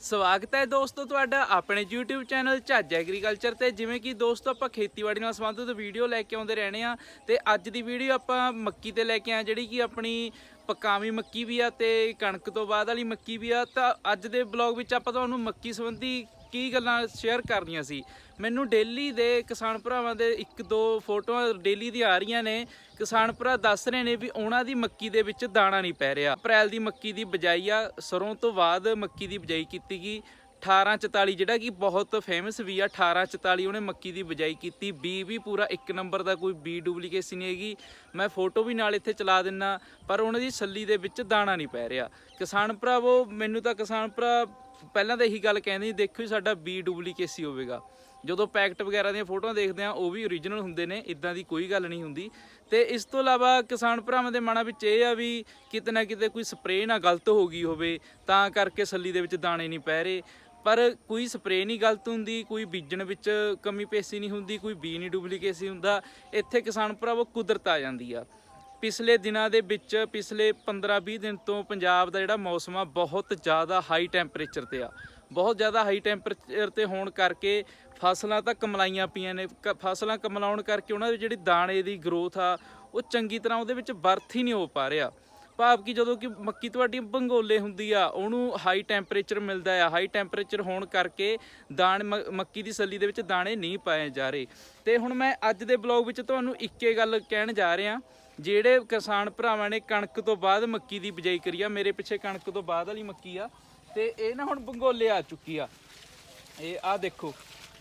ਸਵਾਗਤ ਹੈ ਦੋਸਤੋ ਤੁਹਾਡਾ ਆਪਣੇ YouTube ਚੈਨਲ ਝੱਜ ਐਗਰੀਕਲਚਰ ਤੇ। ਜਿਵੇਂ ਕਿ ਦੋਸਤੋ ਆਪਾਂ ਖੇਤੀਬਾੜੀ ਨਾਲ ਸੰਬੰਧਿਤ ਵੀਡੀਓ ਲੈ ਕੇ ਆਉਂਦੇ ਰਹਿਣੇ ਆ ਤੇ ਅੱਜ ਦੀ ਵੀਡੀਓ ਆਪਾਂ ਮੱਕੀ ਤੇ ਲੈ ਕੇ ਆਏ ਜਿਹੜੀ ਕਿ ਆਪਣੀ ਪਕਾਵੀ ਮੱਕੀ ਵੀ ਆ ਤੇ ਕਣਕ ਤੋਂ ਬਾਅਦ ਵਾਲੀ ਮੱਕੀ ਵੀ ਆ। ਤਾਂ ਅੱਜ ਦੇ ਬਲੌਗ ਵਿੱਚ ਆਪਾਂ ਤੁਹਾਨੂੰ ਮੱਕੀ ਸੰਬੰਧੀ ਕੀ ਗੱਲਾਂ ਸ਼ੇਅਰ ਕਰਨੀਆਂ ਸੀ। ਮੈਨੂੰ ਡੇਲੀ ਦੇ ਕਿਸਾਨ ਭਰਾਵਾਂ ਦੇ ਇੱਕ ਦੋ ਫੋਟੋਆਂ ਡੇਲੀ ਦੀ ਆ ਰਹੀਆਂ ਨੇ। ਕਿਸਾਨ ਭਰਾ ਦੱਸ ਰਹੇ ਨੇ ਵੀ ਉਹਨਾਂ ਦੀ ਮੱਕੀ ਦੇ ਵਿੱਚ ਦਾਣਾ ਨਹੀਂ ਪੈ ਰਿਹਾ। ਅਪ੍ਰੈਲ ਦੀ ਮੱਕੀ ਦੀ ਬਜਾਈ ਆ, ਸਰੋਂ ਤੋਂ ਬਾਅਦ ਮੱਕੀ ਦੀ ਬਜਾਈ ਕੀਤੀ ਗਈ। 1844 ਜਿਹੜਾ ਕਿ ਬਹੁਤ ਫੇਮਸ ਵੀ ਆ 1844 ਉਹਨੇ ਮੱਕੀ ਦੀ ਬਜਾਈ ਕੀਤੀ। ਬੀ ਵੀ ਪੂਰਾ ਇੱਕ ਨੰਬਰ ਦਾ ਕੋਈ ਬੀ ਡੁਪਲੀਕੇਸੀ ਨਹੀਂ ਹੈਗੀ। ਮੈਂ ਫੋਟੋ ਵੀ ਨਾਲ ਇੱਥੇ ਚਲਾ ਦਿੰਨਾ, ਪਰ ਉਹਨਾਂ ਦੀ ਛੱਲੀ ਦੇ ਵਿੱਚ ਦਾਣਾ ਨਹੀਂ ਪੈ ਰਿਹਾ। ਕਿਸਾਨ ਭਰਾਵੋ, ਮੈਨੂੰ ਤਾਂ ਕਿਸਾਨ ਭਰਾ ਪਹਿਲਾਂ ਤਾਂ ਇਹੀ ਗੱਲ ਕਹਿੰਦੇ ਦੇਖੋ ਜੀ ਸਾਡਾ ਬੀ ਡੁਪਲੀਕੇਸੀ ਹੋਵੇਗਾ। ਜਦੋਂ ਪੈਕਟ ਵਗੈਰਾ ਦੀਆਂ ਫੋਟੋਆਂ ਦੇਖਦੇ ਆ ਉਹ ਵੀ ਓਰੀਜਨਲ ਹੁੰਦੇ ਨੇ ਇਦਾਂ ਦੀ ਕੋਈ ਗੱਲ ਨਹੀਂ ਹੁੰਦੀ। ਤੇ ਇਸ ਤੋਂ ਇਲਾਵਾ ਕਿਸਾਨ ਭਰਾਵਾਂ ਦੇ ਮਨਾਂ ਵਿੱਚ ਇਹ ਆ ਵੀ ਕਿਤੇ ਨਾ ਕਿਤੇ ਕੋਈ ਸਪਰੇਅ ਨਾ ਗਲਤ ਹੋ ਗਈ ਹੋਵੇ, ਤਾਂ ਕਰਕੇ ਸੱਲੀ ਦੇ ਵਿੱਚ ਦਾਣੇ ਨਹੀਂ ਪੈ ਰਹੇ। ਪਰ ਕੋਈ ਸਪਰੇਅ ਨਹੀਂ ਗਲਤ ਹੁੰਦੀ, ਕੋਈ ਬੀਜਣ ਵਿੱਚ ਕਮੀ ਪੇਸੀ ਨਹੀਂ ਹੁੰਦੀ, ਕੋਈ ਬੀ ਨਹੀਂ ਡੁਪਲੀਕੇਸੀ ਹੁੰਦਾ, ਇੱਥੇ ਕਿਸਾਨ ਭਰਾਵੋ ਕੁਦਰਤ ਆ ਜਾਂਦੀ ਆ। ਪਿਛਲੇ ਦਿਨਾਂ ਦੇ ਵਿੱਚ, ਪਿਛਲੇ 15-20 ਦਿਨ ਤੋਂ ਪੰਜਾਬ ਦਾ ਜਿਹੜਾ ਮੌਸਮ ਆ, ਬਹੁਤ ਜ਼ਿਆਦਾ ਹਾਈ ਟੈਂਪਰੇਚਰ ਤੇ ਆ। ਬਹੁਤ ਜ਼ਿਆਦਾ ਹਾਈ ਟੈਂਪਰੇਚਰ ਤੇ ਹੋਣ ਕਰਕੇ ਫਸਲਾਂ ਤਾਂ ਕਮਲਾਈਆਂ ਪਈਆਂ ਨੇ, ਕ- ਫਸਲਾਂ ਕਮਲਾਉਣ ਕਰਕੇ ਉਹਨਾਂ ਦੇ ਜਿਹੜੀ ਦਾਣੇ ਦੀ ਗਰੋਥ ਆ, ਉਹ ਚੰਗੀ ਤਰ੍ਹਾਂ ਉਹਦੇ ਵਿੱਚ ਬਰਥ ਹੀ ਨਹੀਂ ਹੋ ਪਾ ਰਿਹਾ। ਭਾਵ ਕਿ ਜਦੋਂ ਕਿ ਮੱਕੀ ਤੁਹਾਡੀ ਬੰਗੋਲੇ ਹੁੰਦੀ ਆ, ਉਹਨੂੰ ਹਾਈ ਟੈਂਪਰੇਚਰ ਮਿਲਦਾ ਆ ਹਾਈ ਟੈਂਪਰੇਚਰ ਹੋਣ ਕਰਕੇ ਦਾਣ ਮ- ਮੱਕੀ ਦੀ ਸੱਲੀ ਦੇ ਵਿੱਚ ਦਾਣੇ ਨਹੀਂ ਪਾਏ ਜਾ ਰਹੇ। ਤੇ ਹੁਣ ਮੈਂ ਅੱਜ ਦੇ ਬਲੌਗ ਵਿੱਚ ਤੁਹਾਨੂੰ ਇੱਕੇ ਗੱਲ ਕਹਿਣ ਜਾ ਰਿਹਾ, ਜਿਹੜੇ ਕਿਸਾਨ ਭਰਾਵਾਂ ਨੇ ਕਣਕ ਤੋਂ ਬਾਅਦ ਮੱਕੀ ਦੀ ਬਿਜਾਈ ਕਰੀ ਆ, ਮੇਰੇ ਪਿੱਛੇ ਕਣਕ ਤੋਂ ਬਾਅਦ ਵਾਲੀ ਮੱਕੀ ਆ, ਤੇ ਇਹ ਨਾ ਹੁਣ ਬੰਗੋਲੇ ਆ ਚੁੱਕੀ ਆ। ਇਹ ਆ ਦੇਖੋ।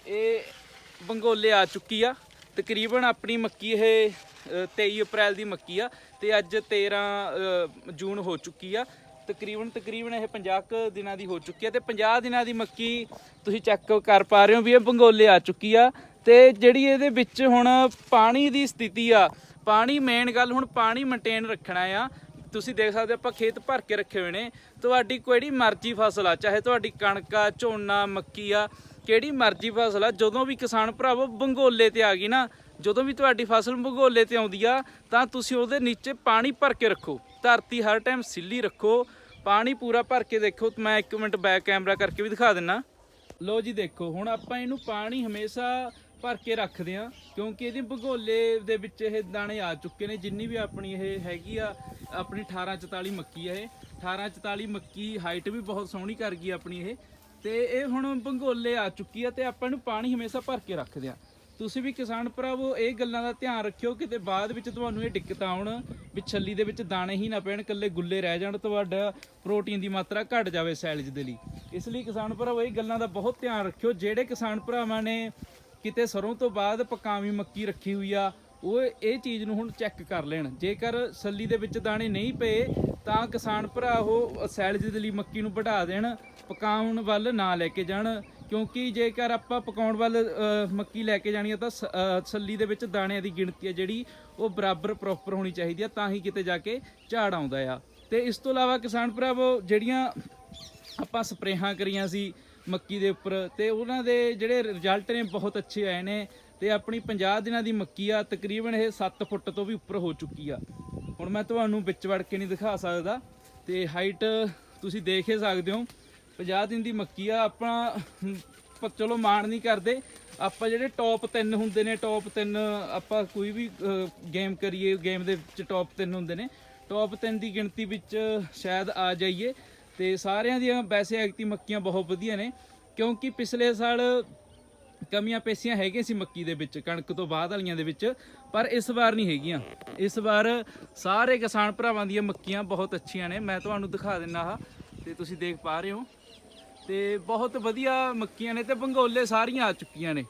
ਇਹ ਬੰਗੋਲੇ ਆ ਚੁੱਕੀ ਆ। ਤਕਰੀਬਨ ਆਪਣੀ ਮੱਕੀ ਇਹ ਅ, 23 ਅਪ੍ਰੈਲ ਦੀ ਮੱਕੀ ਆ ਤੇ ਅੱਜ 13 ਜੂਨ ਹੋ ਚੁੱਕੀ ਆ। ਤਕਰੀਬਨ ਤਕਰੀਬਨ ਇਹ 50 ਕੁ ਦਿਨਾਂ ਦੀ ਹੋ ਚੁੱਕੀ ਆ ਤੇ 50 ਦਿਨਾਂ ਦੀ ਮੱਕੀ ਤੁਸੀਂ ਚੈੱਕ ਕਰ ਪਾ ਰਹੇ ਹੋ ਵੀ ਇਹ ਬੰਗੋਲੇ ਆ ਚੁੱਕੀ ਆ। ਤੇ ਜਿਹੜੀ ਇਹਦੇ ਵਿੱਚ ਹੁਣ ਪਾਣੀ ਦੀ ਸਥਿਤੀ ਆ ਪਾਣੀ ਮੇਨ ਗੱਲ ਹੁਣ ਪਾਣੀ ਮੇਨਟੇਨ ਰੱਖਣਾ ਆ। ਤੁਸੀਂ ਦੇਖ ਸਕਦੇ ਆਪਾਂ ਖੇਤ ਭਰ ਕੇ ਰੱਖੇ ਹੋਏ ਨੇ। ਤੁਹਾਡੀ ਕੋਈ ਮਰਜ਼ੀ ਫਸਲ ਆ ਚਾਹੇ ਤੁਹਾਡੀ ਕਣਕ ਆ ਝੋਨਾ ਮੱਕੀ ਆ ਕਿਹੜੀ ਮਰਜ਼ੀ ਫਸਲ ਆ, ਜਦੋਂ ਵੀ ਕਿਸਾਨ ਭਰਾਵੋ ਬੰਗੋਲੇ ਤੇ ਆ ਗਈ ਨਾ, ਜਦੋਂ ਵੀ ਤੁਹਾਡੀ ਫਸਲ ਬੰਗੋਲੇ ਤੇ ਆਉਂਦੀ ਆ, ਤਾਂ ਤੁਸੀਂ ਉਹਦੇ ਨੀਚੇ ਪਾਣੀ ਭਰ ਕੇ ਰੱਖੋ। ਧਰਤੀ ਹਰ ਟਾਈਮ ਸਿੱਲੀ ਰੱਖੋ, ਪਾਣੀ ਪੂਰਾ ਭਰ ਕੇ ਦੇਖੋ। ਮੈਂ 1 ਮਿੰਟ ਬੈਕ ਕੈਮਰਾ ਕਰਕੇ ਵੀ ਦਿਖਾ ਦਿੰਨਾ। ਲੋ ਜੀ ਦੇਖੋ, ਹੁਣ ਆਪਾਂ ਇਹਨੂੰ ਪਾਣੀ ਹਮੇਸ਼ਾ ਭਰ ਕੇ ਰੱਖਦੇ ਆ ਕਿਉਂਕਿ ਇਹਦੀ ਭਗੋਲੇ ਦੇ ਵਿੱਚ ਇਹ ਦਾਣੇ ਆ ਚੁੱਕੇ ਨੇ, ਜਿੰਨੀ ਵੀ ਆਪਣੀ ਇਹ ਹੈਗੀ ਆ, ਆਪਣੀ 1844 ਮੱਕੀ ਆ ਇਹ। 1844 ਮੱਕੀ ਹਾਈਟ ਵੀ ਬਹੁਤ ਸੋਹਣੀ ਕਰ ਗਈ ਆਪਣੀ ਇਹ। ਤੇ ਇਹ ਹੁਣ ਬੰਗੋਲੇ ਆ ਚੁੱਕੀ ਆ ਤੇ ਆਪਾਂ ਇਹਨੂੰ ਪਾਣੀ ਹਮੇਸ਼ਾ ਭਰ ਕੇ ਰੱਖਦੇ ਆ। ਤੁਸੀਂ ਵੀ ਕਿਸਾਨ ਭਰਾਵੋ, ਇਹ ਗੱਲਾਂ ਦਾ ਧਿਆਨ ਰੱਖਿਓ ਕਿਤੇ ਬਾਅਦ ਵਿੱਚ ਤੁਹਾਨੂੰ ਇਹ ਦਿੱਕਤਾਂ ਆਉਣ ਵੀ ਛੱਲੀ ਦੇ ਵਿੱਚ ਦਾਣੇ ਹੀ ਨਾ ਪੈਣ, ਇਕੱਲੇ ਗੁੱਲੇ ਰਹਿ ਜਾਣ, ਤੁਹਾਡਾ ਪ੍ਰੋਟੀਨ ਦੀ ਮਾਤਰਾ ਘਟ ਜਾਵੇ ਸੈਲਜ ਦੇ ਲਈ। ਇਸ ਲਈ ਕਿਸਾਨ ਭਰਾਵੋ, ਇਹ ਗੱਲਾਂ ਦਾ ਬਹੁਤ ਧਿਆਨ ਰੱਖਿਓ। ਜਿਹੜੇ ਕਿਸਾਨ ਭਰਾਵਾਂ ਨੇ ਕਿਤੇ ਸਰੋਂ ਤੋਂ ਬਾਅਦ ਪਕਾਵੀ ਮੱਕੀ ਰੱਖੀ ਹੋਈ ਆ ਉਹ ਇਹ ਚੀਜ਼ ਨੂੰ ਹੁਣ ਚੈੱਕ ਕਰ ਲੈਣ। ਜੇਕਰ ਸੱਲੀ ਦੇ ਵਿੱਚ ਦਾਣੇ ਨਹੀਂ ਪਏ ਤਾਂ ਕਿਸਾਨ ਭਰਾ ਉਹ ਸੈਲਜ ਦੇ ਲਈ ਮੱਕੀ ਨੂੰ ਵਧਾ ਦੇਣ ਪਕਾਉਣ ਵੱਲ ਨਾ ਲੈ ਕੇ ਜਾਣ। ਕਿਉਂਕਿ ਜੇਕਰ ਆਪਾਂ ਪਕਾਉਣ ਵੱਲ ਮੱਕੀ ਲੈ ਕੇ ਜਾਣੀ ਆ ਤਾਂ ਸ- ਅ, ਸੱਲੀ ਦੇ ਵਿੱਚ ਦਾਣਿਆਂ ਦੀ ਗਿਣਤੀ ਆ ਜਿਹੜੀ ਉਹ ਬਰਾਬਰ ਪ੍ਰੋਪਰ ਹੋਣੀ ਚਾਹੀਦੀ ਆ ਤਾਂ ਹੀ ਕਿਤੇ ਜਾ ਕੇ ਝਾੜ ਆਉਂਦਾ ਆ। ਤੇ ਇਸ ਤੋਂ ਇਲਾਵਾ ਕਿਸਾਨ ਭਰਾਵੋ ਜਿਹੜੀਆਂ ਆਪਾਂ ਸਪਰੇਹਾਂ ਕਰੀਆਂ ਸੀ ਮੱਕੀ ਦੇ ਉੱਪਰ ਤੇ ਉਹਨਾਂ ਦੇ ਜਿਹੜੇ ਰਿਜ਼ਲਟ ਨੇ ਬਹੁਤ ਅੱਛੇ ਆਏ ਨੇ। ਤੇ ਆਪਣੀ 50 ਦਿਨਾਂ ਦੀ ਮੱਕੀ ਆ, ਤਕਰੀਬਨ ਇਹ 7 ਫੁੱਟ ਤੋਂ ਵੀ ਉੱਪਰ ਹੋ ਚੁੱਕੀ ਆ। ਹੁਣ ਮੈਂ ਤੁਹਾਨੂੰ ਵਿੱਚ ਵੜ ਕੇ ਨਹੀਂ ਦਿਖਾ ਸਕਦਾ ਤੇ ਹਾਈਟ ਤੁਸੀਂ ਦੇਖ ਹੀ ਸਕਦੇ ਹੋ। 50 ਦਿਨ ਦੀ ਮੱਕੀ ਆ, ਆਪਾਂ ਚਲੋ ਮਾਣ ਨਹੀਂ ਕਰਦੇ। ਆਪਾਂ ਜਿਹੜੇ ਟੌਪ 3 ਹੁੰਦੇ ਨੇ ਟੌਪ 3 ਆਪਾਂ ਕੋਈ ਵੀ ਗੇਮ ਕਰੀਏ ਗੇਮ ਦੇ ਵਿੱਚ ਟੌਪ 3 ਹੁੰਦੇ ਨੇ। ਟੌਪ 3 ਦੀ ਗਿਣਤੀ ਵਿੱਚ ਸ਼ਾਇਦ ਆ ਜਾਈਏ ਤੇ ਸਾਰਿਆਂ ਦੀਆਂ ਵੈਸੇ ਐਕਤੀ ਮੱਕੀਆਂ ਬਹੁਤ ਵਧੀਆ ਨੇ, ਕਿਉਂਕਿ ਪਿਛਲੇ ਸਾਲ ਕਮੀਆਂ ਪੇਸੀਆਂ ਹੈਗੀਆਂ ਸੀ ਮੱਕੀ ਦੇ ਵਿੱਚ, ਕਣਕ ਤੋਂ ਬਾਅਦ ਵਾਲੀਆਂ ਦੇ ਵਿੱਚ, ਪਰ ਇਸ ਵਾਰ ਨਹੀਂ ਹੈਗੀਆਂ। ਇਸ ਵਾਰ ਸਾਰੇ ਕਿਸਾਨ ਭਰਾਵਾਂ ਦੀਆਂ ਮੱਕੀਆਂ ਬਹੁਤ ਅੱਛੀਆਂ ਨੇ। ਮੈਂ ਤੁਹਾਨੂੰ ਦਿਖਾ ਦਿੰਨਾ ਆ ਤੇ ਤੁਸੀਂ ਦੇਖ ਪਾ ਰਹੇ ਹੋ। ਤੇ ਬਹੁਤ ਵਧੀਆ ਮੱਕੀਆਂ ਨੇ ਤੇ ਬੰਗੋਲੇ ਸਾਰੀਆਂ ਆ ਚੁੱਕੀਆਂ ਨੇ।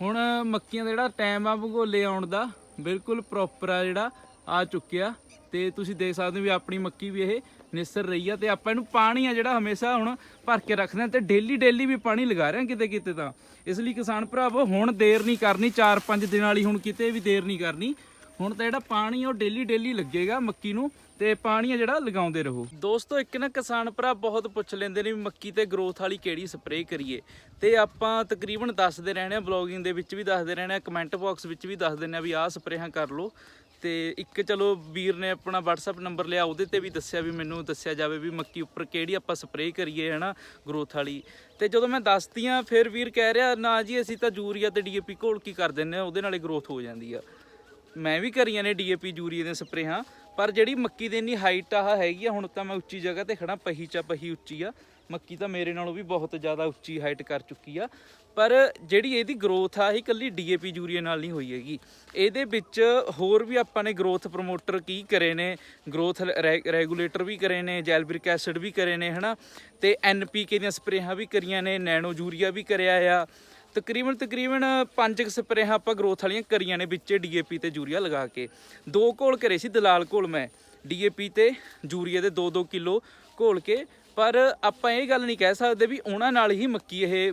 ਹੁਣ ਮੱਕੀਆਂ ਦਾ ਜਿਹੜਾ ਟਾਈਮ ਆ ਬੰਗੋਲੇ ਆਉਣ ਦਾ, ਬਿਲਕੁਲ ਪ੍ਰੋਪਰ ਆ ਜਿਹੜਾ, ਆ ਚੁੱਕਿਆ। ਤੇ ਤੁਸੀਂ ਦੇਖ ਸਕਦੇ ਹੋ ਵੀ ਆਪਣੀ ਮੱਕੀ ਵੀ ਇਹ ਨਿਸਰ ਰਹੀ ਆ ਤੇ ਆਪਾਂ ਇਹਨੂੰ ਪਾਣੀ ਆ ਜਿਹੜਾ ਹਮੇਸ਼ਾ ਹੁਣ ਭਰ ਕੇ ਰੱਖਦੇ ਆ ਤੇ ਡੇਲੀ ਡੇਲੀ ਵੀ ਪਾਣੀ ਲਗਾ ਰਹੇ ਆ ਕਿਤੇ ਕਿਤੇ ਤਾਂ। ਇਸ ਲਈ ਕਿਸਾਨ ਭਰਾਵੋ, ਹੁਣ ਦੇਰ ਨਹੀਂ ਕਰਨੀ 4-5 ਦਿਨਾਂ ਵਾਲੀ ਹੁਣ ਕਿਤੇ ਵੀ ਦੇਰ ਨਹੀਂ ਕਰਨੀ। ਹੁਣ ਤਾਂ ਜਿਹੜਾ ਪਾਣੀ ਉਹ ਡੇਲੀ ਡੇਲੀ ਲੱਗੇਗਾ ਮੱਕੀ ਨੂੰ ਤੇ ਪਾਣੀ ਆ ਜਿਹੜਾ ਲਗਾਉਂਦੇ ਰਹੋ। ਦੋਸਤੋ, ਇੱਕ ਨਾ ਕਿਸਾਨ ਭਰਾ ਬਹੁਤ ਪੁੱਛ ਲੈਂਦੇ ਨੇ ਵੀ ਮੱਕੀ ਤੇ ਗਰੋਥ ਵਾਲੀ ਕਿਹੜੀ ਸਪਰੇਅ ਕਰੀਏ। ਤੇ ਆਪਾਂ ਤਕਰੀਬਨ ਦੱਸਦੇ ਰਹਿੰਦੇ ਆ ਬਲੌਗਿੰਗ ਦੇ ਵਿੱਚ ਵੀ ਦੱਸਦੇ ਰਹਿੰਦੇ ਆ ਕਮੈਂਟ ਬਾਕਸ ਵਿੱਚ ਵੀ ਦੱਸ ਦਿੰਦੇ ਆ ਵੀ ਆਹ ਸਪਰੇਹਾਂ ਕਰ ਲਓ। ਤੇ ਇੱਕ ਚਲੋ ਵੀਰ ਨੇ ਆਪਣਾ WhatsApp ਨੰਬਰ ਲਿਆ, ਉਹਦੇ ਤੇ ਵੀ ਦੱਸਿਆ ਵੀ ਮੈਨੂੰ ਦੱਸਿਆ ਜਾਵੇ ਵੀ ਮੱਕੀ ਉੱਪਰ ਕਿਹੜੀ ਆਪਾਂ ਸਪਰੇਅ ਕਰੀਏ, ਹਨਾ ਗਰੋਥ ਵਾਲੀ। ਤੇ ਜਦੋਂ ਮੈਂ ਦੱਸਦੀ ਦੱਸਤੀਆਂ, ਫਿਰ ਵੀਰ ਕਹਿ ਰਿਹਾ, ਨਾ ਜੀ, ਅਸੀਂ ਤਾਂ ਯੂਰੀਆ ਤੇ ਡੀਏਪੀ ਘੋਲ ਕੀ ਕਰ ਦਿੰਨੇ ਆ ਉਹਦੇ ਨਾਲੇ ਗਰੋਥ ਹੋ ਜਾਂਦੀ ਆ। ਮੈਂ ਵੀ ਕਰੀਆਂ ਨੇ ਡੀਏਪੀ ਯੂਰੀਆ ਦੀਆਂ ਸਪਰੇਹਾਂ। ਪਰ ਜਿਹੜੀ ਮੱਕੀ ਦੀ ਇੰਨੀ ਹਾਈਟ ਆ ਹੈਗੀ ਆ, ਹੁਣ ਤਾਂ ਮੈਂ ਉੱਚੀ ਜਗ੍ਹਾ ਤੇ ਖੜਾ ਪਹੀ ਚਾ ਪਹੀ ਉੱਚੀ ਆ। ਮੱਕੀ ਤਾਂ ਮੇਰੇ ਨਾਲੋਂ ਵੀ ਬਹੁਤ ਜ਼ਿਆਦਾ ਉੱਚੀ ਹਾਈਟ ਕਰ ਚੁੱਕੀ ਆ। ਪਰ ਜਿਹੜੀ ਇਹਦੀ ਗਰੋਥ ਆ, ਇਹ ਇਕੱਲੀ ਡੀਏਪੀ ਯੂਰੀਆ ਨਾਲ ਨਹੀਂ ਹੋਈ ਹੈਗੀ। ਇਹਦੇ ਵਿੱਚ ਹੋਰ ਵੀ ਆਪਾਂ ਨੇ ਗਰੋਥ ਪ੍ਰਮੋਟਰ ਕੀ ਕਰੇ ਨੇ ਗਰੋਥ ਰੈਗੂਲੇਟਰ ਵੀ ਕਰੇ ਨੇ ਜੈਲਬ੍ਰਿਕ ਐਸਿਡ ਵੀ ਕਰੇ ਨੇ, ਹਨਾ? ਤੇ ਐਨਪੀਕੇ ਦੀਆਂ ਸਪਰੇਹਾਂ ਵੀ ਕਰੀਆਂ ਨੇ ਨੈਨੋ ਯੂਰੀਆ ਵੀ ਕਰਿਆ ਆ। ਤਕਰੀਬਨ ਤਕਰੀਬਨ ਪੰਜ ਕੁ ਸਪਰੇਹਾਂ ਆਪਾਂ ਗਰੋਥ ਵਾਲੀਆਂ ਕਰੀਆਂ ਨੇ ਵਿੱਚੇ ਡੀਏਪੀ ਤੇ ਯੂਰੀਆ ਲਗਾ ਕੇ। ਦੋ ਘੋਲ ਕਰੇ ਸੀ, ਦਲਾਲ ਘੋਲ ਮੈਂ। ਡੀਏਪੀ ਤੇ ਯੂਰੀਆ ਦੇ 2-2 ਕਿਲੋ ਘੋਲ ਕੇ। ਪਰ ਆਪਾਂ ਇਹ ਗੱਲ ਨਹੀਂ ਕਹਿ ਸਕਦੇ ਵੀ ਉਹਨਾਂ ਨਾਲ ਹੀ ਮੱਕੀ ਇਹ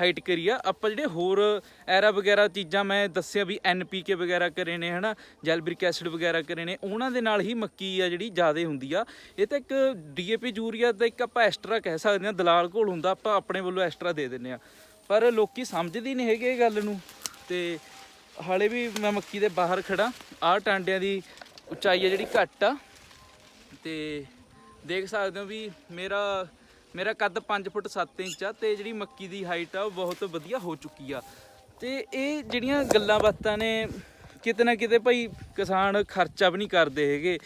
ਹਾਈਟ ਕਰੀ ਆ। ਆਪਾਂ ਜਿਹੜੇ ਹੋਰ ਐਰਾ ਵਗੈਰਾ ਚੀਜ਼ਾਂ ਮੈਂ ਦੱਸਿਆ ਵੀ ਐਨਪੀਕੇ ਵਗੈਰਾ ਕਰੇ ਨੇ, ਹਨਾ, ਜੈਲਬ੍ਰਿਕ ਐਸਿਡ ਵਗੈਰਾ ਕਰੇ ਨੇ, ਉਹਨਾਂ ਦੇ ਨਾਲ ਹੀ ਮੱਕੀ ਆ ਜਿਹੜੀ ਜ਼ਿਆਦਾ ਹੁੰਦੀ ਆ। ਇਹ ਤਾਂ ਇੱਕ ਡੀਏਪੀ ਯੂਰੀਆ ਦਾ ਇੱਕ ਆਪਾਂ ਐਕਸਟਰਾ ਕਹਿ ਸਕਦੇ ਹਾਂ, ਦਲਾਲ ਘੋਲ ਹੁੰਦਾ, ਆਪਾਂ ਆਪਣੇ ਵੱਲੋਂ ਐਕਸਟਰਾ ਦੇ ਦਿੰਨੇ ਆ ਪਰ ਲੋਕੀ ਸਮਝਦੇ ਨਹੀਂ ਹੈਗੇ ਇਹ ਗੱਲ ਨੂੰ। ਤੇ ਹਾਲੇ ਵੀ ਮੈਂ ਮੱਕੀ ਦੇ ਬਾਹਰ ਖੜਾ ਆਹ ਟਾਂਡਿਆਂ ਦੀ ਉਚਾਈ ਆ ਜਿਹੜੀ ਘੱਟ ਆ। ਤੇ ਦੇਖ ਸਕਦੇ ਹੋ ਵੀ ਮੇਰਾ ਮੇਰਾ ਕੱਦ 5 ਫੁੱਟ 7 ਇੰਚ ਆ ਤੇ ਜਿਹੜੀ ਮੱਕੀ ਦੀ ਹਾਈਟ ਆ ਉਹ ਬਹੁਤ ਵਧੀਆ ਹੋ ਚੁੱਕੀ ਆ। ਤੇ ਇਹ ਜਿਹੜੀਆਂ ਗੱਲਾਂ ਬਾਤਾਂ ਨੇ, ਕਿਤੇ ਨਾ ਕਿਤੇ ਭਾਈ ਕਿਸਾਨ ਖਰਚਾ ਵੀ ਨਹੀਂ ਕਰਦੇ ਹੈਗੇ।